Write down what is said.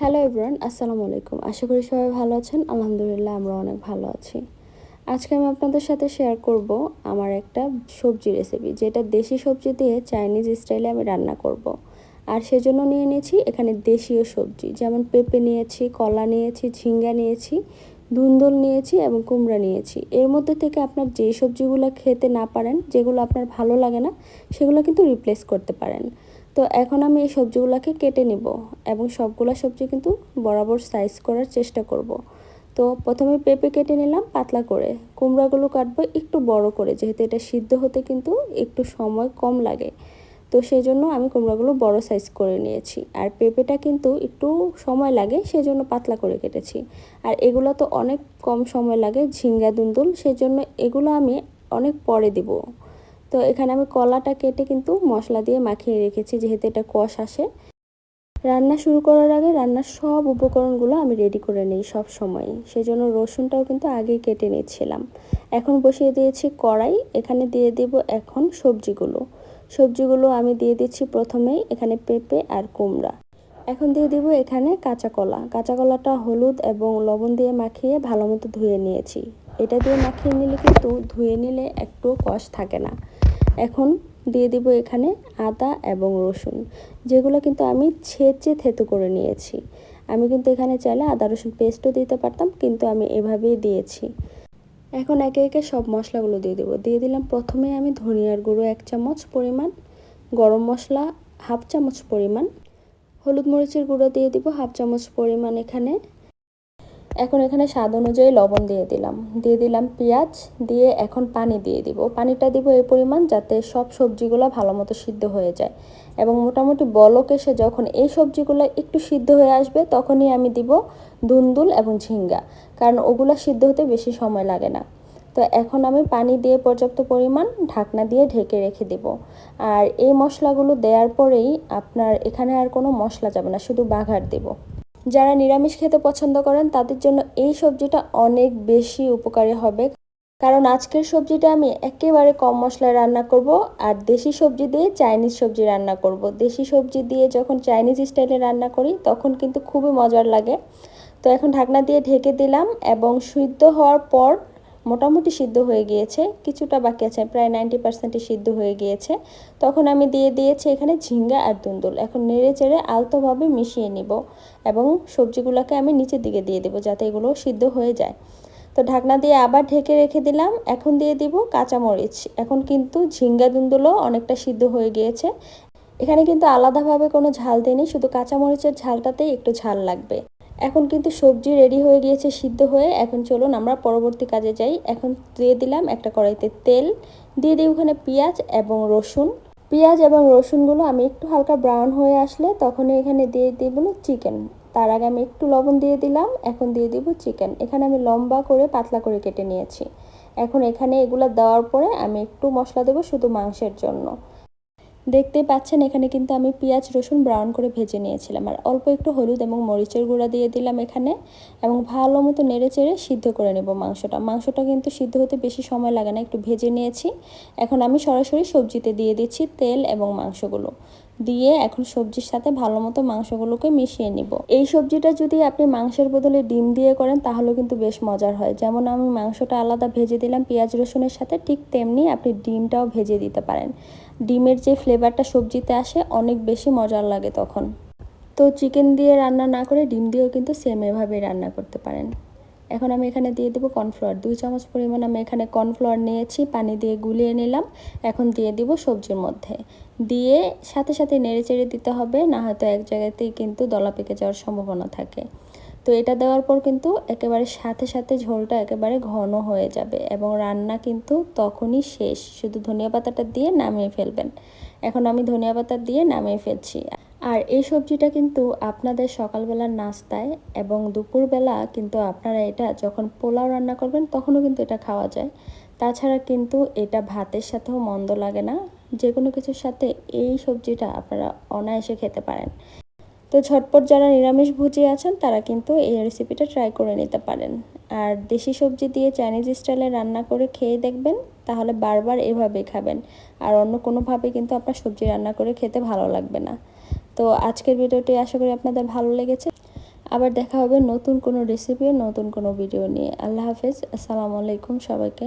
Hello everyone আসসালামু আলাইকুম। আশা করি সবাই ভালো আছেন। আলহামদুলিল্লাহ, আমরা অনেক ভালো আছি। আজকে আমি আপনাদের সাথে শেয়ার করব আমার একটা সবজি রেসিপি যেটা দেশি সবজি দিয়ে চাইনিজ স্টাইলে আমি রান্না করব। আর সেজন্য নিয়ে নিয়েছি এখানে দেশীয় সবজি, যেমন পেঁপে নিয়েছি, কলা নিয়েছি, ঝিঙ্গা নিয়েছি, ধুন্দল নিয়েছি এবং কুমড়া নিয়েছি। এর মধ্যে থেকে আপনার যে সবজিগুলো খেতে না পারেন, যেগুলো আপনার ভালো লাগে না, সেগুলো কিন্তু রিপ্লেস করতে পারেন। তো এখন আমি এই সবজিগুলোকে কেটে নিব এবং সবগুলো সবজি কিন্তু বরাবর সাইজ করার চেষ্টা করব। তো প্রথমে পেঁপে কেটে নিলাম পাতলা করে। কুমড়াগুলো কাটবো একটু বড় করে, যেহেতু এটা সিদ্ধ হতে কিন্তু একটু সময় কম লাগে। তো সেই জন্য আমি কুমড়াগুলো বড় সাইজ করে নিয়েছি। আর পেঁপেটা কিন্তু একটু সময় লাগে সেই জন্য পাতলা করে কেটেছি। আর এগুলো তো অনেক কম সময় লাগে ঝিঙ্গা দুন্দুল সেই জন্য এগুলো আমি অনেক পরে দিব। তো এখানে আমি কলাটা কেটে কিন্তু মশলা দিয়ে মাখিয়ে রেখেছি, যেহেতু এটা কষ আসে। রান্না শুরু করার আগে রান্নার সব উপকরণগুলো আমি রেডি করে নিই সব সময়, সেজন্য রসুনটাও কিন্তু আগে কেটে নিচ্ছিলাম। এখন বসিয়ে দিয়েছি কড়াই, এখানে দিয়ে দেব এখন সবজিগুলো। সবজিগুলো আমি দিয়ে দিচ্ছি প্রথমেই এখানে পেঁপে আর কুমড়া। এখন দিয়ে দিব এখানে কাঁচা কলা। কাঁচা কলাটা হলুদ এবং লবণ দিয়ে মাখিয়ে ভালো মতো ধুয়ে নিয়েছি। এটা দিয়ে মাখিয়ে নিলে কিন্তু ধুয়ে নিলে একটু কষ থাকে না। এখন দিয়ে দিব এখানে আদা এবং রসুন, যেগুলো কিন্তু আমি ছেঁচে থেতু করে নিয়েছি। আমি কিন্তু এখানে চাইলে আদা রসুন পেস্টও দিতে পারতাম, কিন্তু আমি এভাবেই দিয়েছি। এখন একে একে সব মশলাগুলো দিয়ে দেবো। দিয়ে দিলাম প্রথমে আমি ধনিয়ার গুঁড়ো এক চামচ পরিমাণ, গরম মশলা হাফ চামচ পরিমাণ, হলুদ মরিচের গুঁড়ো দিয়ে দিব হাফ চামচ পরিমাণ এখানে এখন এখানে স্বাদ অনুযায়ী লবণ দিয়ে দিলাম। দিয়ে দিলাম পেঁয়াজ, দিয়ে এখন পানি দিয়ে দিব। পানিটা দিব এই পরিমাণ যাতে সব সবজিগুলো ভালো মতো সিদ্ধ হয়ে যায়। এবং মোটামুটি বলক এসে যখন এই সবজিগুলো একটু সিদ্ধ হয়ে আসবে, তখনই আমি দিব দুন্দুল এবং ঝিঙ্গা। কারণ ওগুলো সিদ্ধ হতে বেশি সময় লাগে না। তো এখন আমি পানি দিয়ে পর্যাপ্ত পরিমাণ ঢাকনা দিয়ে ঢেকে রেখে দেব। আর এই মশলাগুলো দেওয়ার পরেই আপনার এখানে আর কোনো মশলা যাবে না, শুধু বাঘার দেব। যারা নিরামিষ খেতে পছন্দ করেন, তাদের জন্য এই সবজিটা অনেক বেশি উপকারী হবে। কারণ আজকের সবজিটা আমি একেবারে কম মশলায় রান্না করব আর দেশি সবজি দিয়ে চাইনিজ সবজি রান্না করব। দেশি সবজি দিয়ে যখন চাইনিজ স্টাইলে রান্না করি, তখন কিন্তু খুবই মজার লাগে। তো এখন ঢাকনা দিয়ে ঢেকে দিলাম এবং সিদ্ধ হওয়ার পর মোটামুটি সিদ্ধ হয়ে গিয়েছে, কিছুটা বাকি আছে, প্রায় নাইনটি পার্সেন্টই সিদ্ধ হয়ে গিয়েছে। তখন আমি দিয়ে দিয়েছি এখানে ঝিঙ্গা আর দুন্দুল। এখন নেড়ে চেড়ে আলতোভাবে মিশিয়ে নিব এবং সবজিগুলোকে আমি নিচের দিকে দিয়ে দেবো যাতে এগুলো সিদ্ধ হয়ে যায়। তো ঢাকনা দিয়ে আবার ঢেকে রেখে দিলাম। এখন দিয়ে দিব কাঁচামরিচ। এখন কিন্তু ঝিঙ্গা দুন্দুলও অনেকটা সিদ্ধ হয়ে গিয়েছে। এখানে কিন্তু আলাদাভাবে কোনো ঝাল দিইনি শুধু কাঁচামরিচের ঝালটাতেই একটু ঝাল লাগবে। এখন কিন্তু সবজি রেডি হয়ে গিয়েছে, সিদ্ধ হয়ে। এখন চলুন আমরা পরবর্তী কাজে যাই। এখন দিয়ে দিলাম একটা কড়াইতে তেল, দিয়ে দিই ওখানে পেঁয়াজ এবং রসুন। পেঁয়াজ এবং রসুনগুলো আমি একটু হালকা ব্রাউন হয়ে আসলে তখনই এখানে দিয়ে দিব চিকেন তার আগে আমি একটু লবণ দিয়ে দিলাম, এখন দিয়ে দিব চিকেন এখানে আমি লম্বা করে, পাতলা করে কেটে নিয়েছি। এখন এখানে এগুলো দেওয়ার পরে আমি একটু মশলা দেবো শুধু মাংসের জন্য। দেখতেই পাচ্ছেন, এখানে কিন্তু আমি পেঁয়াজ, রসুন ব্রাউন করে ভেজে নিয়েছিলাম। আর অল্প একটু হলুদ এবং মরিচের গুঁড়া দিয়ে দিলাম এখানে এবং ভালো মতো নেড়ে চেড়ে সিদ্ধ করে নেব মাংসটা। মাংসটা কিন্তু সিদ্ধ হতে বেশি সময় লাগে না, একটু ভেজে নিয়েছি। এখন আমি সরাসরি সবজিতে দিয়ে দিচ্ছি তেল এবং মাংসগুলো। দিয়ে এখন সবজির সাথে ভালো মতো মাংসগুলোকে মিশিয়ে নিব। এই সবজিটা যদি আপনি মাংসের বদলে ডিম দিয়ে করেন, তাহলেও কিন্তু বেশ মজার হয়। যেমন আমি মাংসটা আলাদা ভেজে দিলাম পেঁয়াজ রসুনের সাথে, ঠিক তেমনি আপনি ডিমটাও ভেজে দিতে পারেন। ডিমের যে ফ্লেভারটা সবজিতে আসে, অনেক বেশি মজার লাগে তখন। তো চিকেন দিয়ে রান্না না করে ডিম দিয়েও কিন্তু সেম এভাবেই রান্না করতে পারেন। এখন আমি এখানে দিয়ে দেবো কর্নফ্লাওয়ার। দুই চামচ পরিমাণ আমি এখানে কর্নফ্লাওয়ার নিয়েছি, পানি দিয়ে গুলিয়ে নিলাম। এখন দিয়ে দিব সবজির মধ্যে। দিয়ে সাথে সাথে নেড়ে চেড়ে দিতে হবে, না হয়তো এক জায়গাতেই কিন্তু দলা পেকে যাওয়ার সম্ভাবনা থাকে। তো এটা দেওয়ার পর কিন্তু একেবারে সাথে সাথে ঝোলটা একেবারে ঘন হয়ে যাবে এবং রান্না কিন্তু তখনই শেষ। শুধু ধনিয়া পাতাটা দিয়ে নামিয়ে ফেলবেন। এখন আমি ধনিয়া পাতা দিয়ে নামিয়ে ফেলছি। আর এই সবজিটা কিন্তু আপনাদের সকালবেলার নাস্তায় এবং দুপুরবেলা কিন্তু আপনারা এটা যখন পোলাও রান্না করবেন তখনও কিন্তু এটা খাওয়া যায়। তাছাড়া কিন্তু এটা ভাতের সাথেও মন্দ লাগে না। যে কোনো কিছুর সাথে এই সবজিটা আপনারা অনায়াসে খেতে পারেন। তো ঝটপট যারা নিরামিষ ভুজি আছেন তারা কিন্তু এই রেসিপিটা ট্রাই করে নিতে পারেন। আর দেশি সবজি দিয়ে চাইনিজ স্টাইলে রান্না করে খেয়ে দেখবেন, তাহলে বারবার এভাবেই খাবেন। আর অন্য কোনোভাবে কিন্তু আপনার সবজি রান্না করে খেতে ভালো লাগবে না। তো আজকের ভিডিওটি আশা করি আপনাদের ভালো লেগেছে। আবার দেখা হবে নতুন কোনো রেসিপি নতুন কোনো ভিডিও নিয়ে। আল্লাহ হাফেজ, আসসালামু আলাইকুম সবাইকে।